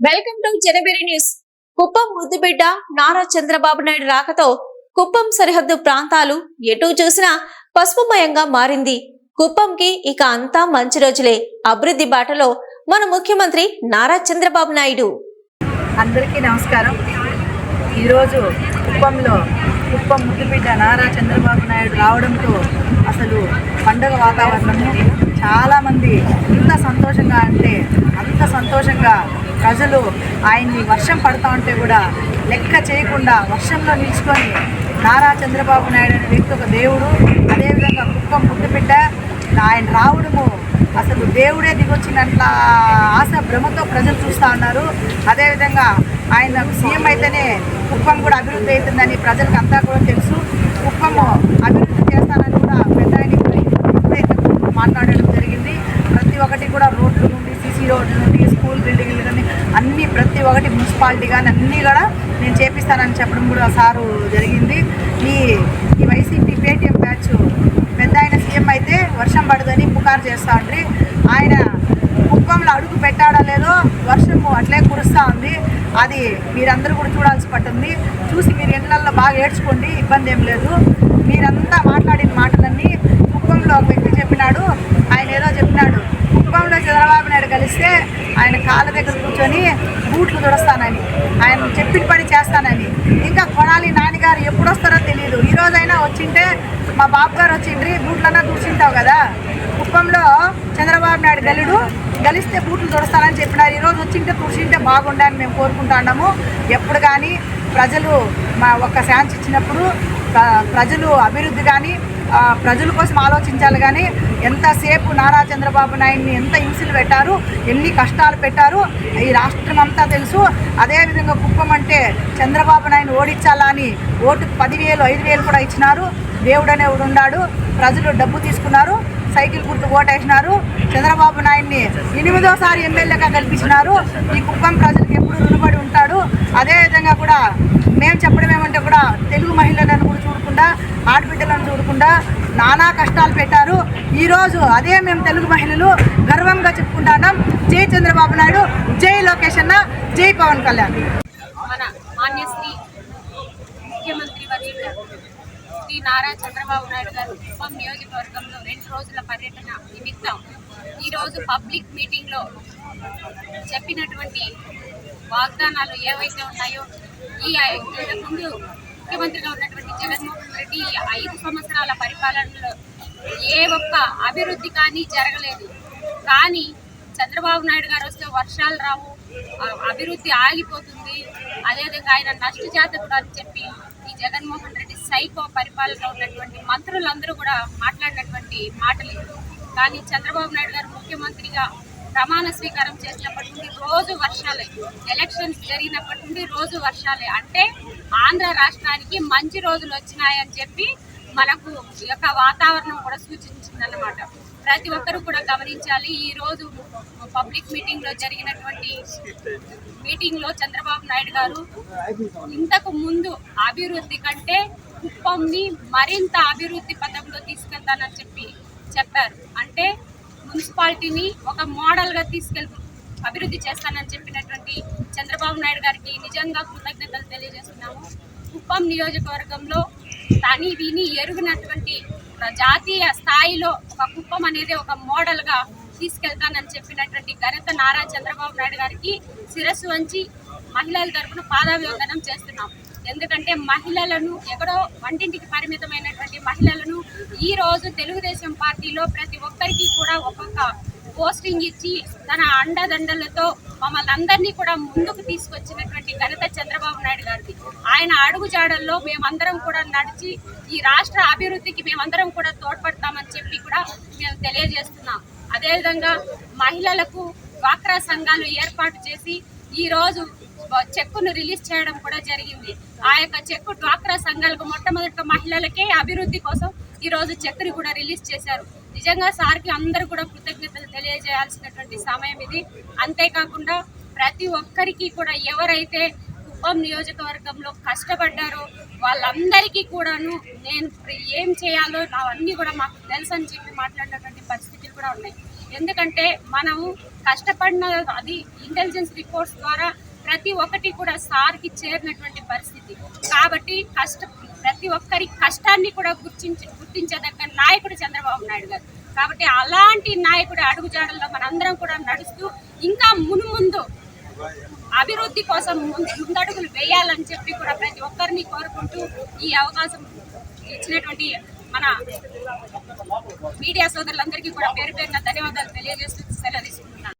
Welcome to Janaberi news. Kuppam ముద్దుబిడ్డ నారా చంద్రబాబు నాయుడు రాకతో కుప్పం సరిహద్దు ప్రాంతాలు ఎటు చూసినా పసుపుమయంగా మారింది. కుప్పంకి ఇక అంతా మంచి రోజులే. అభివృద్ధి బాటలో మన ముఖ్యమంత్రి నారా చంద్రబాబు నాయుడు. అందరికీ నమస్కారం. ఈరోజు కుప్పంలో కుప్పం ముద్దుబిడ్డ నారా చంద్రబాబు నాయుడు రావడంతో అసలు పండగ వాతావరణము చాలామంది ఇంత సంతోషంగా అంటే అంత సంతోషంగా ప్రజలు ఆయన్ని వర్షం పడతా ఉంటే కూడా లెక్క చేయకుండా వర్షంలో నిల్చుకొని నారా చంద్రబాబు నాయుడు అనే వ్యక్తి ఒక దేవుడు అదేవిధంగా కుప్పం ముద్దుబిడ్డ ఆయన రావడము అసలు దేవుడే దిగొచ్చినట్ల ఆశ భ్రమతో ప్రజలు చూస్తూ ఉన్నారు. అదేవిధంగా ఆయన సీఎం అయితేనే కుప్పం కూడా అభివృద్ధి అవుతుందని ప్రజలకు అంతా కూడా తెలుసు. కుప్పము అభివృద్ధి చేస్తానని కూడా పెద్ద ఆయన ఎప్పుడైతే కుప్పం మాట్లాడడం జరిగింది ప్రతి ఒక్కటి కూడా రోడ్ల నుండి సీసీ రోడ్ల నుండి స్కూల్ బిల్డింగ్లు కానీ అన్ని ప్రతి ఒక్కటి మున్సిపాలిటీ కానీ అన్నీ కూడా నేను చేపిస్తానని చెప్పడం కూడా సారు జరిగింది. ఈ ఈ వైసీపీ పేటీఎం బ్యాచ్ పెద్ద ఆయన సీఎం అయితే వర్షం పడదని పుకారు చేస్తా ఉండ్రి. ఆయన కుప్పంలో అడుగు పెట్టాడో లేదో వర్షము అట్లే కురుస్తూ ఉంది. అది మీరందరూ కూడా చూడాల్సి పట్టుంది. చూసి మీరు ఇళ్ళలో బాగా ఏడ్చుకోండి ఇబ్బంది ఏం లేదు. మీరంతా మాట్లాడిన మాటలన్నీ కుప్పంలో ఒక వ్యక్తి చెప్పినాడు. ఆయన ఏదో చెప్పినాడు. ఇస్తే ఆయన కాళ్ళ దగ్గర కూర్చొని బూట్లు తుడస్తానని ఆయన చెప్పిన పని చేస్తానని. ఇంకా కొనాలి నాన్నగారు ఎప్పుడు వస్తారో తెలియదు ఈరోజైనా వచ్చింటే మా బాబు గారు వచ్చిండ్రి బూట్లన్నా తుడిచింటావు కదా. కుప్పంలో చంద్రబాబు నాయుడు గలుడు గలిస్తే బూట్లు తుడుస్తానని చెప్పినారు. ఈరోజు వచ్చింటే తుడిచింటే బాగుండని మేము కోరుకుంటున్నాము ఎప్పుడు కానీ ప్రజలు మా ఒక్క ఛాన్స్ ఇచ్చినప్పుడు ప్ర- ప్రజలు అభివృద్ధి కానీ ప్రజల కోసం ఆలోచించాలి కానీ ఎంతసేపు నారా చంద్రబాబు నాయుడిని ఎంత హింసలు పెట్టారు ఎన్ని కష్టాలు పెట్టారు ఈ రాష్ట్రం అంతా తెలుసు. అదేవిధంగా కుప్పం అంటే చంద్రబాబు నాయుడు ఓడించాలా అని ఓటు పదివేలు ఐదు వేలు కూడా ఇచ్చినారు. దేవుడు అనేవాడు ఉన్నాడు. ప్రజలు డబ్బు తీసుకున్నారు. సైకిల్ గుర్తు ఓటేసినారు. చంద్రబాబు నాయుడిని ఎనిమిదోసారి ఎమ్మెల్యేగా కల్పించినారు ఈ కుప్పం ప్రజలకు ఎప్పుడు రుణపడి ఉంటాడు. అదేవిధంగా కూడా మేము చెప్పడం ఏమంటే కూడా తెలుగు మహిళలను కూడా చూడకుండా ఆడబిడ్డలను చూడకుండా నానా కష్టాలు పెట్టారు. ఈరోజు అదే మేము తెలుగు మహిళలు గర్వంగా చెప్పుకుంటున్నాం. జై చంద్రబాబు నాయుడు జై లోకేష్ అన్న జై పవన్ కళ్యాణ్. మన మాన్యశ్రీ ముఖ్యమంత్రి వర్యులు శ్రీ నారా చంద్రబాబు నాయుడు గారు కుప్పం నియోజకవర్గంలో రెండు రోజుల పర్యటన నిమిత్తం ఈరోజు పబ్లిక్ మీటింగ్లో చెప్పినటువంటి వాగ్దానాలు ఏవైతే ఉన్నాయో ఈ ముందు ముఖ్యమంత్రిగా ఉన్నటువంటి జగన్మోహన్ రెడ్డి ఐదు సంవత్సరాల పరిపాలనలో ఏ ఒక్క అభివృద్ధి కానీ జరగలేదు. కానీ చంద్రబాబు నాయుడు గారు వస్తే వర్షాలు రావు అభివృద్ధి ఆగిపోతుంది. అదేవిధంగా ఆయన నష్టజాతకుడు అని చెప్పి ఈ జగన్మోహన్ రెడ్డి సైకో పరిపాలనలో ఉన్నటువంటి మంత్రులందరూ కూడా మాట్లాడినటువంటి మాటలు కానీ చంద్రబాబు నాయుడు గారు ముఖ్యమంత్రిగా ప్రమాణ స్వీకారం చేసినప్పటి నుండి రోజు వర్షాలే. ఎలక్షన్స్ జరిగినప్పటి నుండి రోజు వర్షాలే. అంటే ఆంధ్ర రాష్ట్రానికి మంచి రోజులు వచ్చినాయని చెప్పి మనకు ఈ యొక్క వాతావరణం కూడా సూచించిందనమాట ప్రతి ఒక్కరు కూడా గమనించాలి ఈ రోజు పబ్లిక్ మీటింగ్లో జరిగినటువంటి మీటింగ్లో చంద్రబాబు నాయుడు గారు ఇంతకు ముందు అభివృద్ధి కంటే కుప్పంని మరింత అభివృద్ధి పథంలో తీసుకెళ్తానని చెప్పి చెప్పారు. అంటే మున్సిపాలిటీని ఒక మోడల్గా తీసుకెళ్ అభివృద్ధి చేస్తానని చెప్పినటువంటి చంద్రబాబు నాయుడు గారికి నిజంగా కృతజ్ఞతలు తెలియజేస్తున్నాము. కుప్పం నియోజకవర్గంలో తని విని ఎరుగినటువంటి ఒక జాతీయ స్థాయిలో ఒక కుప్పం అనేది ఒక మోడల్గా తీసుకెళ్తానని చెప్పినటువంటి ఘనత నారా చంద్రబాబు నాయుడు గారికి శిరస్సు వంచి మహిళల తరఫున పాదాభివందనం చేస్తున్నాం. ఎందుకంటే మహిళలను ఎక్కడో వంటింటికి పరిమితమైనటువంటి మహిళలను ఈ రోజు తెలుగుదేశం పార్టీలో ప్రతి ఒక్కరికి కూడా ఒక్కొక్క పోస్టింగ్ ఇచ్చి తన అండదండలతో మమ్మల్ని అందరినీ కూడా ముందుకు తీసుకొచ్చినటువంటి ఘనత చంద్రబాబు నాయుడు గారికి ఆయన అడుగుజాడల్లో మేమందరం కూడా నడిచి ఈ రాష్ట్ర అభివృద్ధికి మేమందరం కూడా తోడ్పడతామని చెప్పి కూడా మేము తెలియజేస్తున్నాం. అదేవిధంగా మహిళలకు డ్వాక్రా సంఘాలు ఏర్పాటు చేసి ఈరోజు చెక్కును రిలీజ్ చేయడం కూడా జరిగింది. ఆ యొక్క చెక్కు డ్వాక్రా సంఘాలకు మొట్టమొదటి మహిళలకే అభివృద్ధి కోసం ఈరోజు రోజు కూడా రిలీజ్ చేశారు. నిజంగా సార్కి అందరూ కూడా కృతజ్ఞతలు తెలియజేయాల్సినటువంటి సమయం ఇది. అంతేకాకుండా ప్రతి ఒక్కరికి కూడా ఎవరైతే కుప్పం నియోజకవర్గంలో కష్టపడ్డారో వాళ్ళందరికీ కూడాను నేను ఏం చేయాలో అవన్నీ కూడా మాకు తెలుసు అని చెప్పి మాట్లాడినటువంటి పరిస్థితులు కూడా ఉన్నాయి. ఎందుకంటే మనము కష్టపడిన అది ఇంటెలిజెన్స్ రిపోర్ట్స్ ద్వారా ప్రతి ఒక్కటి కూడా సార్కి చేరినటువంటి పరిస్థితి. కాబట్టి కష్ట ప్రతి ఒక్కరి కష్టాన్ని కూడా గుర్తించ గుర్తించదగ్గ నాయకుడు చంద్రబాబు నాయుడు గారు. కాబట్టి అలాంటి నాయకుడి అడుగుజాడల్లో మనందరం కూడా నడుస్తూ ఇంకా మునుముందు అభివృద్ధి కోసం ముందు- ముందడుగులు వేయాలని చెప్పి కూడా ప్రతి ఒక్కరిని కోరుకుంటూ ఈ అవకాశం ఇచ్చినటువంటి మన మీడియా సోదరులందరికీ కూడా పేరు పేరున ధన్యవాదాలు తెలియజేస్తూ సెలవు తీసుకుంటున్నాను.